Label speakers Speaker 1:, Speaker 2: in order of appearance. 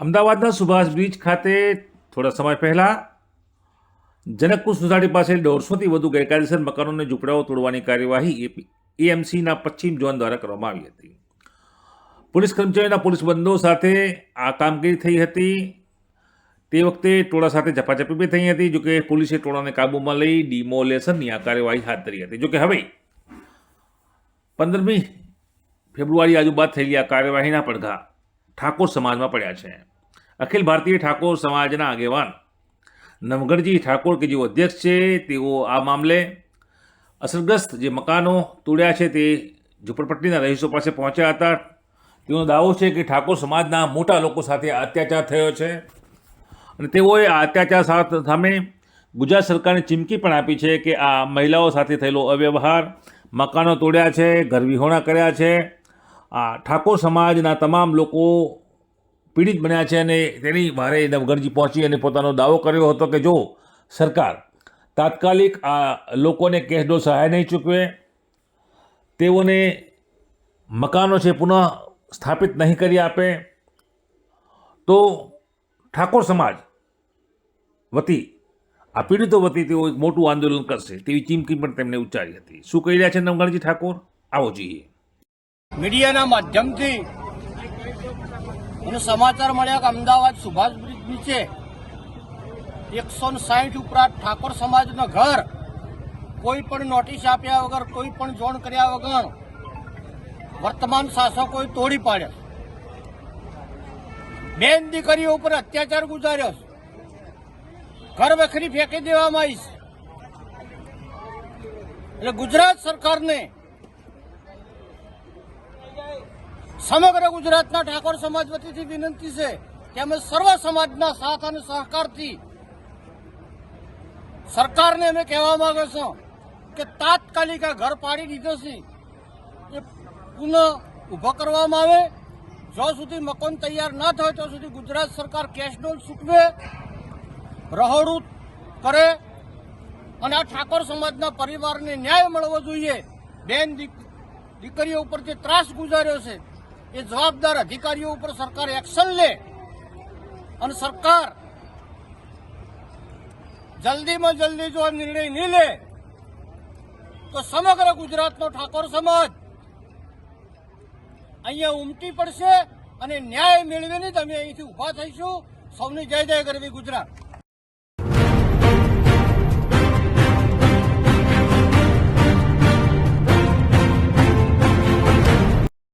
Speaker 1: અમદાવાદના સુભાષ બ્રિજ ખાતે થોડા સમય પહેલાં જનકપુર સોસાયટી પાસે દોઢસોથી વધુ ગેરકાયદેસર મકાનોને ઝૂંપડાઓ તોડવાની કાર્યવાહી એએમસીના પશ્ચિમ ઝોન દ્વારા કરવામાં આવી હતી. પોલીસ કર્મચારીઓના પોલીસ બંદો સાથે આ કામગીરી થઈ હતી. તે વખતે ટોળા સાથે ઝપાઝપી બી થઈ હતી, જોકે પોલીસે ટોળાને કાબૂમાં લઈ ડિમોલેશનની આ કાર્યવાહી હાથ ધરી હતી. જોકે હવે પંદરમી ફેબ્રુઆરી આજુબાદ થયેલી આ કાર્યવાહીના પડઘા ઠાકોર સમાજમાં પડ્યા છે. અખિલ ભારતીય ઠાકોર સમાજના આગેવાન. નવગઢજી ઠાકોર કે જેઓ અધ્યક્ષ છે, તેઓ આ મામલે અસરગ્રસ્ત જે મકાનો તોડ્યા છે તે ઝુંપડપટ્ટીના રહીશો પાસે પહોંચ્યા હતા. તેનો દાવો છે કે ઠાકોર સમાજના મોટા લોકો સાથે અત્યાચાર થયો છે અને તેઓએ આ અત્યાચાર સામે ગુજરાત સરકારને ચીમકી પણ આપી છે કે આ મહિલાઓ સાથે થયેલો અવ્યવહાર, મકાનો તોડ્યા છે, ઘર વિહોણા કર્યા છે. આ ઠાકોર સમાજના તમામ લોકો પીડિત બન્યા છે અને તેની મારે નવગઢજી પહોંચી અને પોતાનો દાવો કર્યો હતો કે જો સરકાર તાત્કાલિક આ લોકોને કેશડો સહાય નહીં ચૂકવે, તેઓને મકાનો છે પુનઃ સ્થાપિત નહીં કરી આપે, તો ઠાકોર સમાજ વતી, આ પીડિતો વતી તેઓ એક મોટું આંદોલન કરશે. તેવી ચીમકી પણ તેમણે ઉચ્ચારી હતી. શું કહી રહ્યા છે નવગણજી ઠાકોર? આવો જોઈએ.
Speaker 2: મીડિયાના માધ્યમથી મને સમાચાર મળ્યા કે અમદાવાદ સુભાષ બ્રિજ નીચે એકસો સાહીઠ ઉપરાંત ઠાકોર સમાજના ઘર કોઈ પણ નોટિસ આપ્યા વગર, કોઈ પણ જોણ કર્યા વગર વર્તમાન શાસકોએ તોડી પાડ્યા બેન દીકરીઓ ઉપર અત્યાચાર ગુજાર્યો. ઘર વખરી ફેંકી દેવામાં આવી છે એટલે ગુજરાત સરકારને સમગ્ર ગુજરાતના ઠાકોર સમાજ વતીથી વિનંતી છે કે અમે સર્વ સમાજના સાથ અને સહકારથી સરકારને અમે કહેવા માંગે છો કે તાત્કાલિક આ ઘર પાડી દીધો છે. એ પુનઃ ઊભો કરવામાં આવે. જ્યાં સુધી મકાન તૈયાર ના થાય ત્યાં સુધી ગુજરાત સરકાર કેશ ડોલ ચૂકવે રહોડું કરે અને આ ઠાકોર સમાજના પરિવારને ન્યાય મળવો જોઈએ. બેન દીક- દીકરીઓ ઉપર જે ત્રાસ ગુજાર્યો છે એ જવાબદાર અધિકારીઓ ઉપર સરકાર એક્શન લે અને સરકાર જલ્દીમાં જલ્દી જો આ નિર્ણય નહીં લે, તો સમગ્ર ગુજરાતનો ઠાકોર સમાજ અહીંયા ઉમટી પડશે અને ન્યાય મેળવીને તમે અહીંથી ઊભા થઈશું. સૌની જય જય કરવી ગુજરાત.